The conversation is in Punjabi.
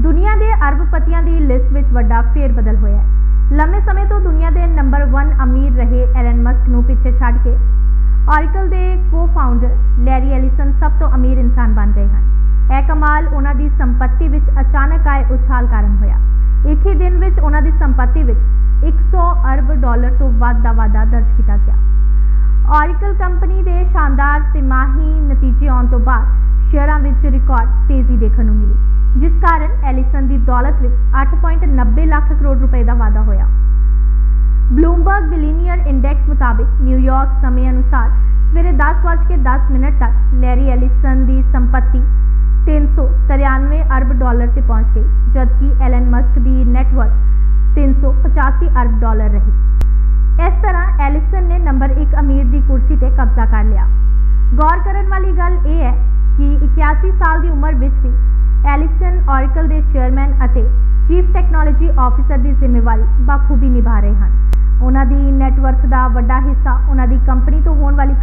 ਦੁਨੀਆ ਦੇ ਅਰਬਪਤੀਆਂ ਦੀ ਲਿਸਟ ਵਿੱਚ ਵੱਡਾ ਫੇਰਬਦਲ ਹੋਇਆ ਹੈ। ਲੰਮੇ ਸਮੇਂ ਤੋਂ ਦੁਨੀਆ ਦੇ ਨੰਬਰ 1 ਅਮੀਰ ਰਹੇ ਐਲਨ ਮਸਕ ਨੂੰ ਪਿੱਛੇ ਛੱਡ ਕੇ। ਔਰਕਲ ਦੇ ਕੋ-ਫਾਊਂਡਰ ਲੈਰੀ ਐਲੀਸਨ ਸਭ ਤੋਂ ਅਮੀਰ ਇਨਸਾਨ ਬਣ ਗਏ ਹਨ। ਇਹ ਕਮਾਲ ਉਹਨਾਂ ਦੀ ਸੰਪਤੀ ਵਿੱਚ ਅਚਾਨਕ ਆਏ ਉਛਾਲ ਕਾਰਨ ਹੋਇਆ। ਇੱਕ ਹੀ ਦਿਨ ਵਿੱਚ ਉਹਨਾਂ ਦੀ ਸੰਪਤੀ ਵਿੱਚ 100 ਅਰਬ ਡਾਲਰ ਤੋਂ ਵੱਧ ਦਾ ਵਾਧਾ ਦਰਜ ਕੀਤਾ ਗਿਆ। ਔਰਕਲ ਕੰਪਨੀ ਦੇ ਸ਼ਾਨਦਾਰ ਤਿਮਾਹੀ ਨਤੀਜੇ ਆਉਣ ਤੋਂ ਬਾਅਦ ਸ਼ੇਅਰਾਂ ਵਿੱਚ ਰਿਕਾਰਡ ਤੇਜ਼ੀ ਦੇਖਣ ਨੂੰ ਮਿਲੀ। ਜਿਸ ਕਾਰਨ ਐਲੀਸਨ ਦੀ ਦੌਲਤ ਵਿੱਚ 8.90 ਲੱਖ ਕਰੋੜ ਰੁਪਏ ਦਾ ਵਾਧਾ ਹੋਇਆ। ਬਲੂਮਬਰਗ ਬਿਲੀਨੀਅਰ ਇੰਡੈਕਸ ਮੁਤਾਬਿਕ ਨਿਊਯਾਰਕ ਸਮੇਂ ਅਨੁਸਾਰ ਸਵੇਰੇ 10:10 ਮਿੰਟ ਤੱਕ ਲੈਰੀ ਐਲੀਸਨ ਦੀ ਸੰਪਤੀ 393 ਅਰਬ ਡਾਲਰ ਤੇ ਪਹੁੰਚ ਗਈ, ਜਦਕਿ ਐਲਨ ਮਸਕ ਦੀ ਨੈਟਵਰਥ 385 ਅਰਬ ਡਾਲਰ ਰਹੀ। ਇਸ ਤਰ੍ਹਾਂ ਐਲਿਸਨ ਨੇ ਨੰਬਰ 1 ਅਮੀਰ ਦੀ ਕੁਰਸੀ ਤੇ ਕਬਜ਼ਾ ਕਰ ਲਿਆ। ਗੌਰ ਕਰਨ ਵਾਲੀ ਗੱਲ ਇਹ ਹੈ ਕਿ 81 ਸਾਲ ਦੀ ਉਮਰ ਵਿੱਚ ਵੀ ਐਲਿਸਨ ਔਰਕਲ ਦੇ ਚੇਅਰਮੈਨ ਅਤੇ ਚੀਫ ਟੈਕਨੋਲੋਜੀ ਆਫੀਸਰ ਦੀ ਜ਼ਿੰਮੇਵਾਰੀ ਬਾਖੂਬੀ ਨਿਭਾ ਰਹੇ ਹਨ। ਉਹਨਾਂ ਦੀ ਨੈਟਵਰਥ ਦਾ ਵੱਡਾ ਹਿੱਸਾ ਉਹਨਾਂ ਦੀ ਕੰਪਨੀ ਤੋਂ ਹੋਣ ਵਾਲੀ